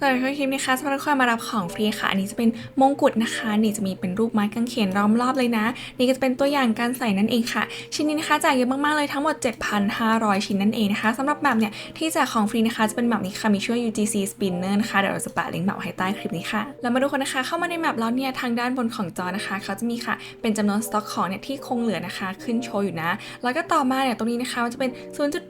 สวัสดีค่ะคลิปนี้ค่ะสำหรับทุกคนมารับของฟรีค่ะ อันนี้จะเป็นมงกุฎนะคะ นี่จะมีเป็นรูปไม้กางเขนล้อมรอบเลยนะ นี่ก็จะเป็นตัวอย่างการใส่นั่นเองค่ะ ชิ้นนี้นะคะจ่ายเยอะมากๆเลยทั้งหมด 7,500 ชิ้นนั่นเองนะคะสำหรับแบบเนี่ยที่แจกของฟรีนะคะ จะเป็นแบบนี้ค่ะ มีชื่อ UGC Spinner นะคะ เดี๋ยวเราจะแปะลิงก์แบบให้ใต้คลิปนี้ค่ะ แล้วมาดูคนนะคะเข้ามาในแมปแล้วเนี่ยทางด้านบนของจอนะคะ เขาจะมีค่ะเป็นจำนวนสต็อกของเนี่ยที่คงเหลือนะคะ ขึ้นโชว์อยู่นะ แล้วก็ต่อมาเนี่ยตรงนี้นะคะมันจะเป็น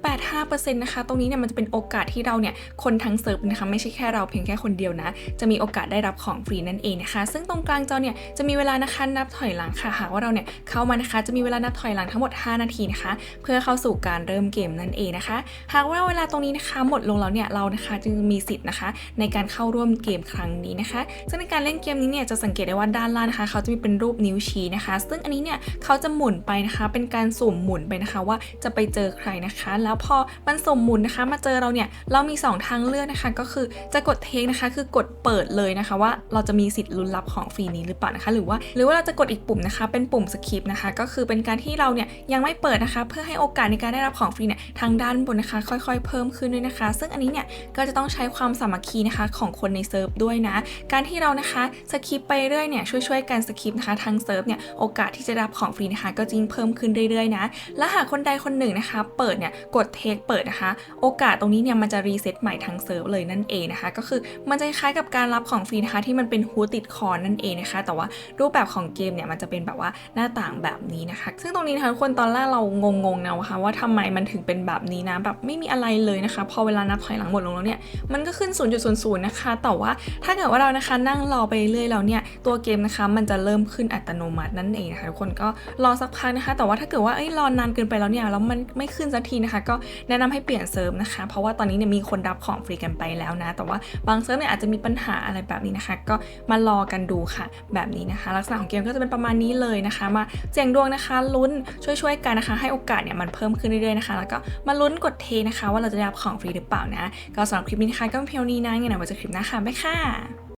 0.85%นะคะ ตรงนี้เนี่ยมันจะเป็นโอกาสที่เราเนี่ยคนทั้งเซิร์ฟนะคะไม่ใช่แค่เราพียงแค่คนเดียวนะ จะมีโอกาสได้รับของฟรีนั่นเองนะคะ ซึ่งตรงกลางจอเนี่ยจะมีเวลานะคะนับถอยหลังค่ะหากว่าเราเนี่ยเข้ามานะคะ จะมีเวลานับถอยหลังทั้งหมด 5 นาทีนะคะ เพื่อเข้าสู่การเริ่มเกมนั่นเองนะคะ หากว่าเวลาตรงนี้นะคะ หมดลงแล้วเนี่ยเรานะคะจึงมีสิทธิ์นะคะ ในการเข้าร่วมเกมครั้งนี้นะคะซึ่งในการเล่นเกมนี้เนี่ยจะสังเกตได้ว่าด้านล่างนะคะ เขาจะมีเป็นรูปนิ้วชี้นะคะ ซึ่งอันนี้เนี่ยเขาจะหมุนไปนะคะ เป็นการสุ่มหมุนไปนะคะว่าจะไปเจอใครนะคะ แล้วพอมันสุ่มหมุนนะคะ มาเจอเราเนี่ยเรามี 2 ทางเลือกนะคะ ก็คือจะกดเทคนะคะ คือกดเปิดเลยนะคะ ว่าเราจะมีสิทธิ์ลุ้นรับของฟรีนี้หรือเปล่านะคะ หรือว่าหรือว่าเราจะกดอีกปุ่มนะคะ เป็นปุ่มสคิปนะคะ ก็คือเป็นการที่เราเนี่ยยังไม่เปิดนะคะ เพื่อให้โอกาสในการได้รับของฟรีเนี่ยทางด้านบนนะคะ ค่อยๆ เพิ่มขึ้นด้วยนะคะ ซึ่งอันนี้เนี่ยก็จะต้องใช้ความสามัคคีนะคะของคนในเซิร์ฟด้วยนะ การที่เรานะคะสคิปไปเรื่อยเนี่ยช่วยๆกันสคิปนะคะทางเซิร์ฟเนี่ยโอกาสที่จะรับของฟรีนะคะ ก็จริงเพิ่มขึ้นเรื่อยๆนะและหากคนใดคนหนึ่งนะคะ เปิดเนี่ยกดเทคเปิดนะคะ โอกาสตรงนี้เนี่ยมันจะรีเซ็ตใหม่ทางเซิร์ฟเลยนั่นเองนะคะ ก็คือมันจะคล้ายกับการรับของฟรีนะคะที่มันเป็นฮูติดคอนั่นเองนะคะ แต่ว่ารูปแบบของเกมเนี่ยมันจะเป็นแบบว่าหน้าต่างแบบนี้นะคะ ซึ่งตรงนี้นะคะทุกคนตอนแรกเรางงๆนะคะว่าทำไมมันถึงเป็นแบบนี้นะแบบไม่มีอะไรเลยนะคะ พอเวลานับถอยหลังหมดลงแล้วเนี่ยมันก็ขึ้น 0.00นะคะแต่ว่าถ้าเกิดว่าเรานะคะนั่งรอไปเรื่อยแล้วเนี่ย ตัวเกมนะคะ มันจะเริ่มขึ้นอัตโนมัตินั่นเองนะคะทุกคนก็รอสักพักนะคะ แต่ว่าถ้าเกิดว่าเอ้ยรอนานเกินไปแล้วเนี่ยแล้วมันไม่ขึ้นสักทีนะคะ ก็แนะนำให้เปลี่ยนเซิร์ฟนะคะ เพราะว่าตอนนี้เนี่ยมีคนรับของฟรีกันไปแล้วนะ แต่ว่าบางเซิร์ฟเนี่ยอาจจะมีปัญหาอะไรแบบนี้นะคะ ก็มารอกันดูค่ะ แบบนี้นะคะ ลักษณะของเกมก็จะเป็นประมาณนี้เลยนะคะ มาเสี่ยงดวงนะคะลุ้นช่วยๆกันนะคะ ให้โอกาสเนี่ยมันเพิ่มขึ้นเรื่อยๆนะคะ แล้วก็มาลุ้นกดเทนะคะ ว่าเราจะได้รับของฟรีหรือเปล่านะ ก็สำหรับคลิปนี้นะคะก็เพียงนี้นะงั้นเดี๋ยวไว้จอคลิปหน้าค่ะบ๊ายค่ะ